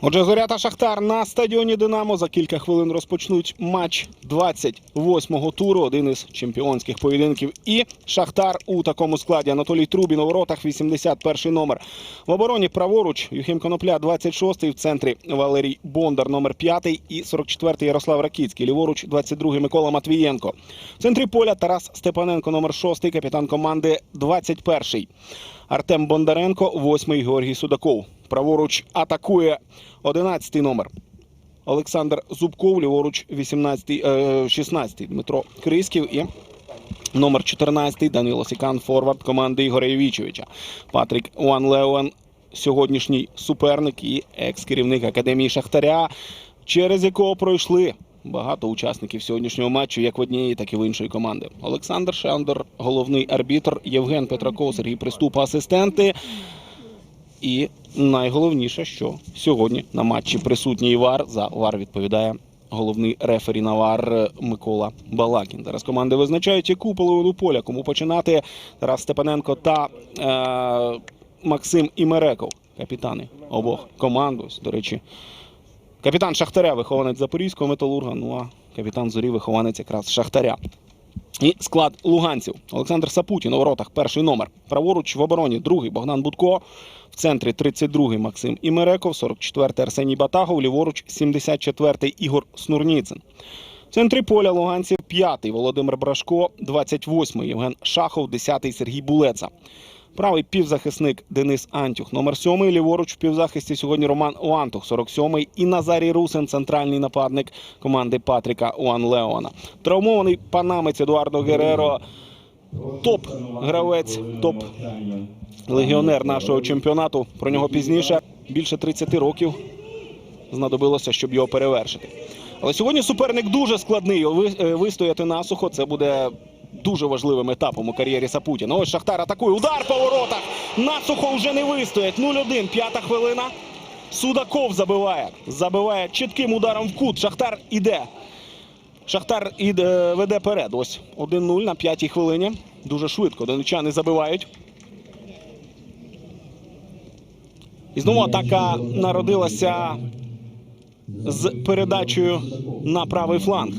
Отже, Зоря та Шахтар на стадіоні Динамо за кілька хвилин розпочнуть матч 28-го туру. Один із чемпіонських поєдинків. І Шахтар у такому складі. Анатолій Трубін у воротах 81 номер. В обороні праворуч Юхим Конопля 26-й. В центрі Валерій Бондар номер 5 і 44-й Ярослав Ракіцький. Ліворуч 22-й Микола Матвієнко. В центрі поля Тарас Степаненко номер 6 капітан команди 21-й. Артем Бондаренко, 8-й Георгій Судаков. Праворуч атакує 11-й номер. Олександр Зубков, ліворуч 18-й, е, 16-й Дмитро Криськів і номер 14-й Данило Сікан, форвард команди Ігоря Євічевича. Патрік Уан Леон, сьогоднішній суперник і екс-керівник Академії Шахтаря, через якого пройшли багато учасників сьогоднішнього матчу, як в однієї, так і в іншої команди. Олександр Шандор, головний арбітр, Євген Петраков, Сергій Приступа, асистенти. І найголовніше, що сьогодні на матчі присутній ВАР. За ВАР відповідає головний рефері на ВАР Микола Балакін. Зараз команди визначають, яку половину поля, кому починати Тарас Степаненко та е, Максим Імереков, капітани обох команд. Ось, до речі, капітан Шахтаря, вихованець Запорізького металурга. Ну а капітан Зорі, вихованець якраз Шахтаря. І склад луганців. Олександр Сапутін у воротах перший номер. Праворуч в обороні другий Богдан Будко. В центрі 32-й Максим Імереков, 44-й Арсеній Батагов, ліворуч 74-й Ігор Снурніцин. В центрі поля луганців 5-й Володимир Брашко, 28-й Євген Шахов, 10-й Сергій Булеца. Правий півзахисник Денис Антюх, номер 7 ліворуч в півзахисті сьогодні Роман Уантух, 47-й і Назарій Русин, центральний нападник команди Патріка Уан Леона. Травмований панамець Едуардо Гереро, топ-гравець, топ-легіонер нашого чемпіонату. Про нього пізніше більше 30 років знадобилося, щоб його перевершити. Але сьогодні суперник дуже складний. Е, Вистояти насухо це буде дуже важливим етапом у кар'єрі Сапутіна. Ось Шахтар атакує. Удар по воротах. Насухо вже не вистоять. 0-1, п'ята хвилина. Судаков забиває. Забиває чітким ударом в кут. Шахтар іде. Шахтар іде, веде перед. Ось 1-0 на п'ятій хвилині. Дуже швидко. Донечани забивають. І знову атака народилася з передачею на правий фланг.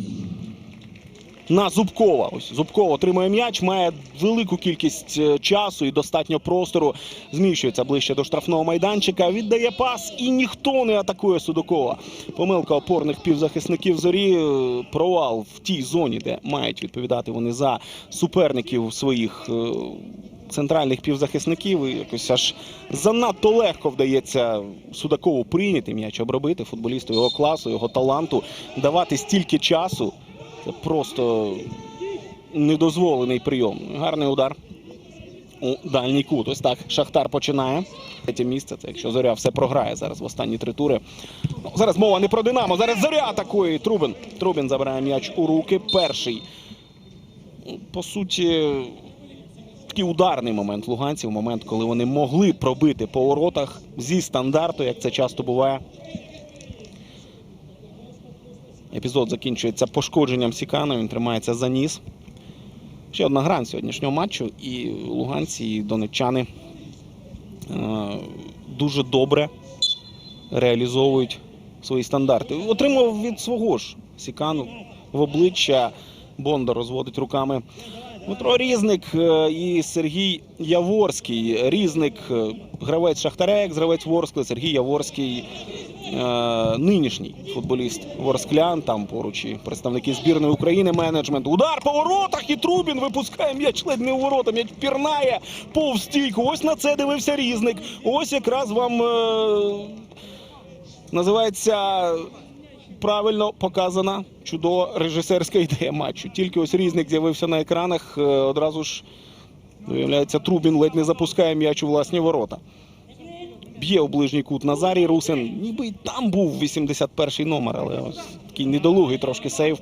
На Зубкова. Ось Зубков отримує м'яч, має велику кількість е, часу і достатньо простору. Зміщується ближче до штрафного майданчика. Віддає пас і ніхто не атакує Судакова. Помилка опорних півзахисників зорі. е, Провал в тій зоні, де мають відповідати вони за суперників своїх е, центральних півзахисників. І якось аж занадто легко вдається Судакову прийняти м'яч, обробити футболісту його класу, його таланту, давати стільки часу. Це просто недозволений прийом. Гарний удар у дальній кут. Ось так Шахтар починає. Третє місце. Це якщо зоря все програє зараз в останні три тури. Ну, зараз мова не про Динамо. Зараз зоря атакує. І Трубин. Трубин забирає м'яч у руки. Перший. Ну, По суті, такий ударний момент луганців. Момент, коли вони могли пробити по воротах зі стандарту, як це часто буває. Епізод закінчується пошкодженням Сікана. Він тримається за ніс. Ще одна грань сьогоднішнього матчу. І луганці, і донеччани е, дуже добре реалізовують свої стандарти. Отримав від свого ж Сікану в обличчя. Бондар розводить руками. Дмитро Різник е, і Сергій Яворський. Різник е, гравець Шахтаря, як гравець Ворскли. Сергій Яворський нинішній футболіст Ворсклян. Там поруч і представники збірної України, менеджмент. Удар по воротах і Трубін випускає м'яч ледь не в ворота. М'яч пірнає повз. Ось на це дивився Різник. Ось якраз вам е, називається правильно показана чудова режисерська ідея матчу. Тільки ось різник з'явився на екранах. е, Одразу ж виявляється, Трубін ледь не запускає м'яч у власні ворота. Б'є у ближній кут Назарій Русин. Ніби й там був 81-й номер, але ось такий недолугий трошки сейв.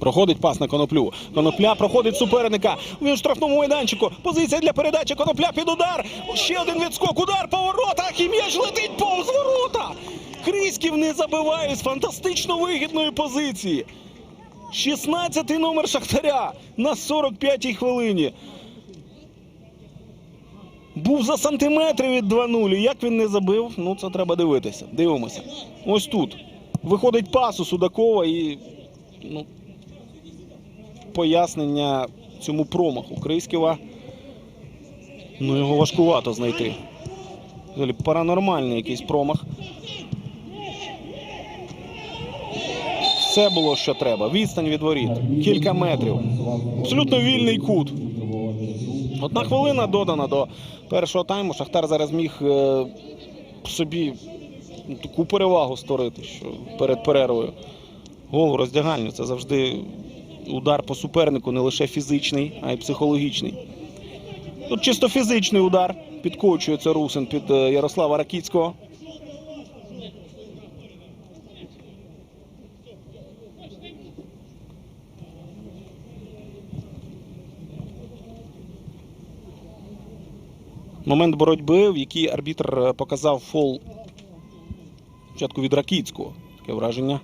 Проходить пас на коноплю. Конопля проходить суперника. Він в штрафному майданчику. Позиція для передачі. Конопля під удар. Ще один відскок. Удар по воротах. І м'яч летить повз ворота. Кріськів не забиває з фантастично вигідної позиції. 16-й номер Шахтаря на 45-й хвилині. Був за сантиметри від 2-0. Як він не забив, ну це треба дивитися. Дивимося. Ось тут. Виходить пас у Судакова і ну, пояснення цьому промаху Крисківа. Ну, його важкувато знайти. Взагалі паранормальний якийсь промах. Все було, що треба. Відстань від воріт. Кілька метрів. Абсолютно вільний кут. Одна хвилина додана до першого тайму. Шахтар зараз міг е, собі таку перевагу створити, що перед перервою. Гол роздягальню це завжди удар по супернику, не лише фізичний, а й психологічний. Тут чисто фізичний удар. Підкочується Русин під е, Ярослава Ракіцького. Момент боротьби, в якій арбітр е, показав фол спочатку від Ракіцького. Таке враження.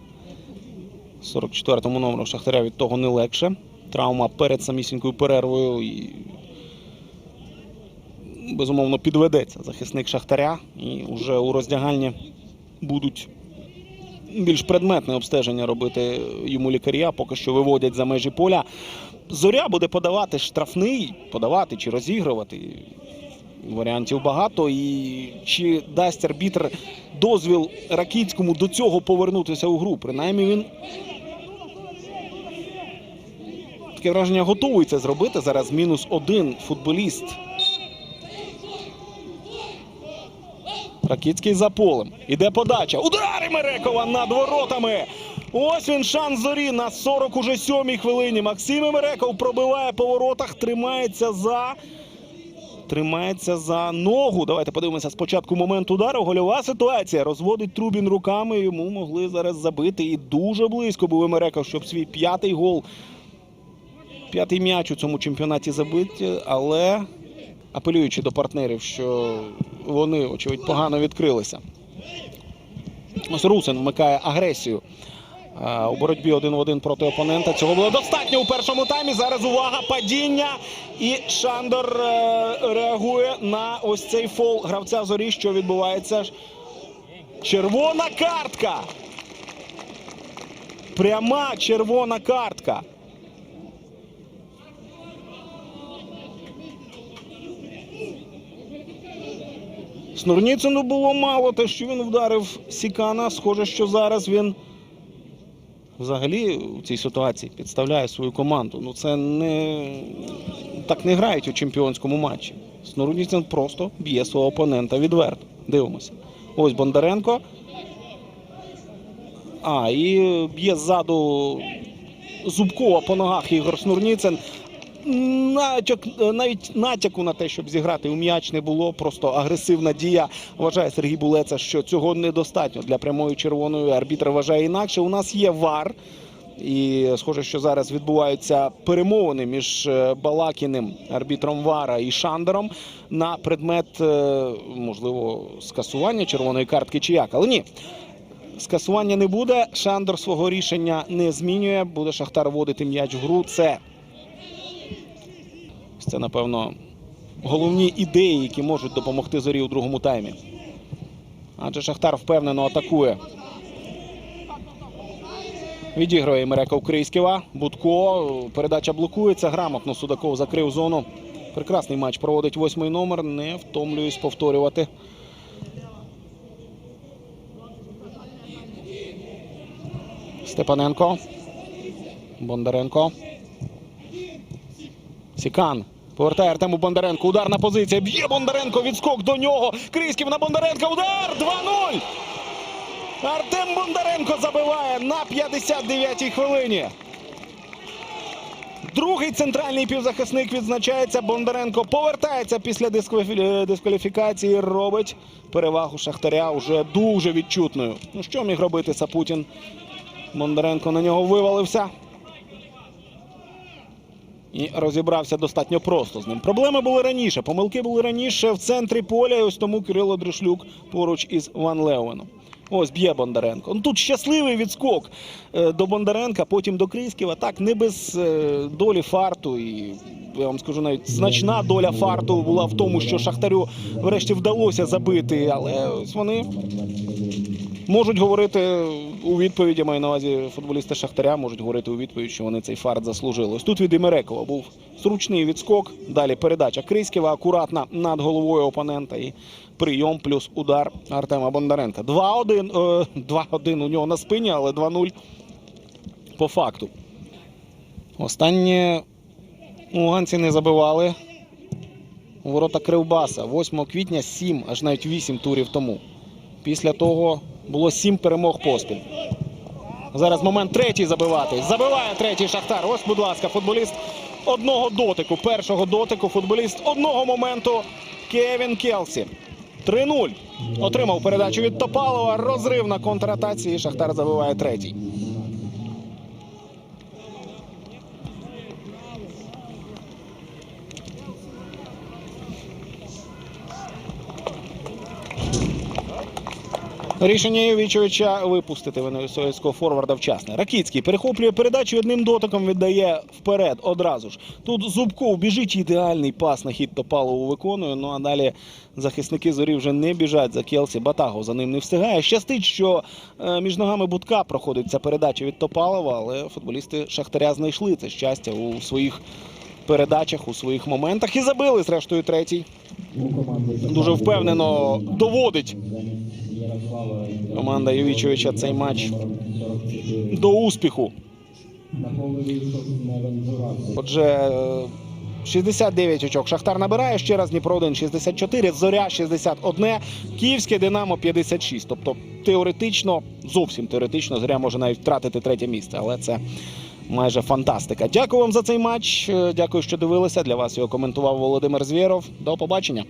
44-му номеру Шахтаря від того не легше. Травма перед самісінькою перервою і безумовно підведеться захисник Шахтаря. І вже у роздягальні будуть більш предметне обстеження робити йому лікарі, а поки що виводять за межі поля. Зоря буде подавати штрафний, подавати чи розігрувати. Варіантів багато. І чи дасть арбітр дозвіл Ракіцькому до цього повернутися у гру? Принаймні він таке враження готовий це зробити. Зараз мінус один футболіст. Ракіцький за полем. Іде подача. Удари Мерекова над воротами. Ось він шанс зорі на 40 уже сьомій хвилині. Максим Мереков пробиває по воротах, тримається за. Тримається за ногу. Давайте подивимося спочатку момент удару. Гольова ситуація. Розводить Трубін руками. Йому могли зараз забити. І дуже близько був Мереков, щоб свій п'ятий гол, п'ятий м'яч у цьому чемпіонаті забити. Але апелюючи до партнерів, що вони, очевидь, погано відкрилися. Ось Русин вмикає агресію. А, У боротьбі один в один проти опонента. Цього було достатньо у першому таймі. Зараз увага, падіння. І Шандор е, реагує на ось цей фол гравця зорі, що відбувається. Червона картка. Пряма червона картка. Снурніцину було мало, те, що він вдарив Сікана. Схоже, що зараз він взагалі у цій ситуації підставляє свою команду. Ну це не так не грають у чемпіонському матчі. Снурніцин просто б'є свого опонента відверто. Дивимося. Ось Бондаренко. А, і б'є ззаду Зубкова по ногах Ігор Снурніцин. Натяк, навіть натяку на те, щоб зіграти у м'яч не було. Просто агресивна дія. Вважає Сергій Булеца, що цього недостатньо для прямої червоної. Арбітр вважає інакше. У нас є вар. І схоже, що зараз відбуваються перемовини між е, Балакіним, арбітром Вара і Шандером на предмет, е, можливо, скасування червоної картки чи як. Але ні. Скасування не буде. Шандер свого рішення не змінює. Буде Шахтар вводити м'яч в гру. Це це, напевно, головні ідеї, які можуть допомогти зорі у другому таймі. Адже Шахтар впевнено атакує. Відігрує Мереков Крийськіва. Будко. Передача блокується. Грамотно Судаков закрив зону. Прекрасний матч проводить восьмий номер. Не втомлююсь повторювати. Степаненко. Бондаренко. Сікан. Повертає Артему Бондаренко. Ударна позиція. Б'є Бондаренко. Відскок до нього. Крисків на Бондаренка. Удар! 2-0. Артем Бондаренко забиває на 59-й хвилині. Другий центральний півзахисник відзначається. Бондаренко повертається після дискваліфікації. Робить перевагу Шахтаря уже дуже відчутною. Ну що міг робити Сапутін? Бондаренко на нього вивалився. І розібрався достатньо просто з ним. Проблеми були раніше. Помилки були раніше в центрі поля. І ось тому Кирило Дришлюк поруч із Ван Леуеном. Ось б'є Бондаренко. Ну тут щасливий відскок е, до Бондаренка, потім до Крисківа. Так, не без е, долі фарту. І я вам скажу, навіть значна доля фарту була в тому, що Шахтарю врешті вдалося забити. Але ось вони можуть говорити у відповіді, маю на увазі футболісти Шахтаря, можуть говорити у відповідь, що вони цей фарт заслужили. Ось тут від Імерекова був зручний відскок. Далі передача Криськіва акуратна над головою опонента. І прийом плюс удар Артема Бондаренка. 2-1. е, 2-1 у нього на спині, але 2-0 по факту. Останнє луганці не забивали. Ворота Кривбаса 8 квітня 7, аж навіть 8 турів тому. Після того було сім перемог поспіль. Зараз момент третій забивати. Забиває третій Шахтар. Ось, будь ласка, футболіст одного дотику. Першого дотику футболіст одного моменту Кевін Келсі. 3-0. Отримав передачу від Топалова. Розрив на контратації. Шахтар забиває третій. Рішення Євічовича випустити венесуельського форварда вчасно. Ракіцький перехоплює передачу одним дотиком віддає вперед одразу ж. Тут Зубков біжить ідеальний пас на хід Топалову виконує. Ну а далі захисники зорі вже не біжать за Келсі. Батагов за ним не встигає. Щастить, що е, між ногами Будка проходить ця передача від Топалова, але футболісти Шахтаря знайшли це щастя у своїх передачах, у своїх моментах і забили, зрештою, третій. Дуже впевнено доводить команда Євічовича цей матч до успіху. Отже, е, 69 очок. Шахтар набирає ще раз Дніпро 1 64, Зоря 61, Київське Динамо 56. Тобто теоретично, зовсім теоретично, Зоря може навіть втратити третє місце, але це майже фантастика. Дякую вам за цей матч. Е, Дякую, що дивилися. Для вас його коментував Володимир Звєров. До побачення.